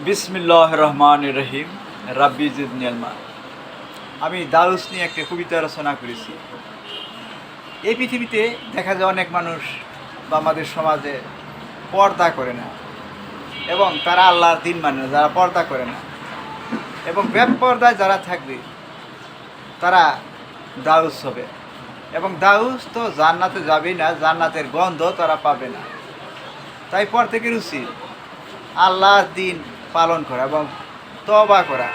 বিসমিল্লাহ রহমান রহিম রাব্বি জিদনিয়ালমা আমি দারুস নিয়ে একটা কবিতা রচনা করেছি। এই পৃথিবীতে দেখা যায় অনেক মানুষ বা আমাদের সমাজে পর্দা করে না এবং তারা আল্লাহর দিন মানে না, যারা পর্দা করে না। এবং পর্দায় যারা থাকবে তারা দাউস হবে। এবং দাউস তো জান্নাতে যাবেই না জান্নাতের গন্ধ তারা পাবে না। তাই পর থেকে উচিত আল্লাহর দিন পালন করা এবং তবা করা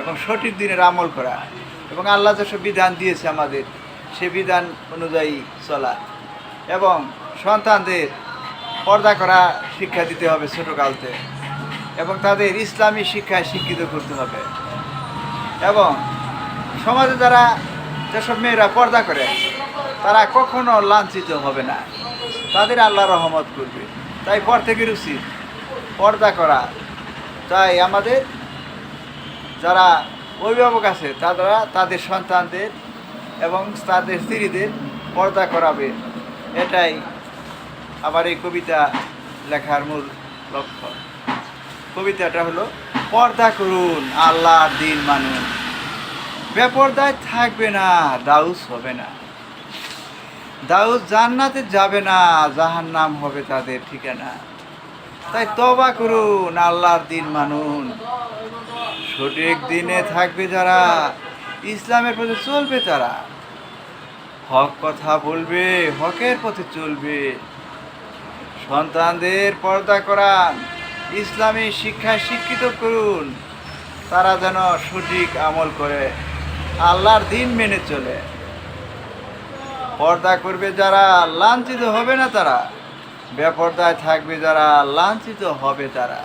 এবং সঠিক দিনের আমল করা এবং আল্লাহ যেসব বিধান দিয়েছে আমাদের, সে বিধান অনুযায়ী চলা এবং সন্তানদের পর্দা করা শিক্ষা দিতে হবে ছোটোকালতে এবং তাদের ইসলামী শিক্ষায় শিক্ষিত করতে হবে এবং সমাজে যারা যেসব মেয়েরা পর্দা করে, তারা কখনো লাঞ্ছিত হবে না। তাদের আল্লাহ রহমত করবে। তাই পর থেকে উচিত পর্দা করা তাই আমাদের যারা অভিভাবক আছে, তারা তাদের সন্তানদের এবং তাদের স্ত্রীদের পর্দা করাবে। এটাই আমার এই কবিতা লেখার মূল লক্ষ্য। কবিতাটা হলো, পর্দা করুন, আল্লাহর দিন মানুন। বেপর্দায় থাকবে না, দাউস হবে না। দাউস জান্নাতে যাবে না জাহান নাম হবে তাদের ঠিকানা। তাই তবা করুন, আল্লাহর দিন মানুন। সঠিক দিনে থাকবে যারা, ইসলামের পথে চলবে তারা। হক কথা বলবে, হকের পথে চলবে। সন্তানদের পর্দা করান, ইসলামী শিক্ষায় শিক্ষিত করুন। তারা যেন সঠিক আমল করে, আল্লাহর দিন মেনে চলে। পর্দা করবে যারা, লাঞ্ছিত হবে না তারা। বেপর্দায় থাকবে যারা লাঞ্ছিত হবে তারা।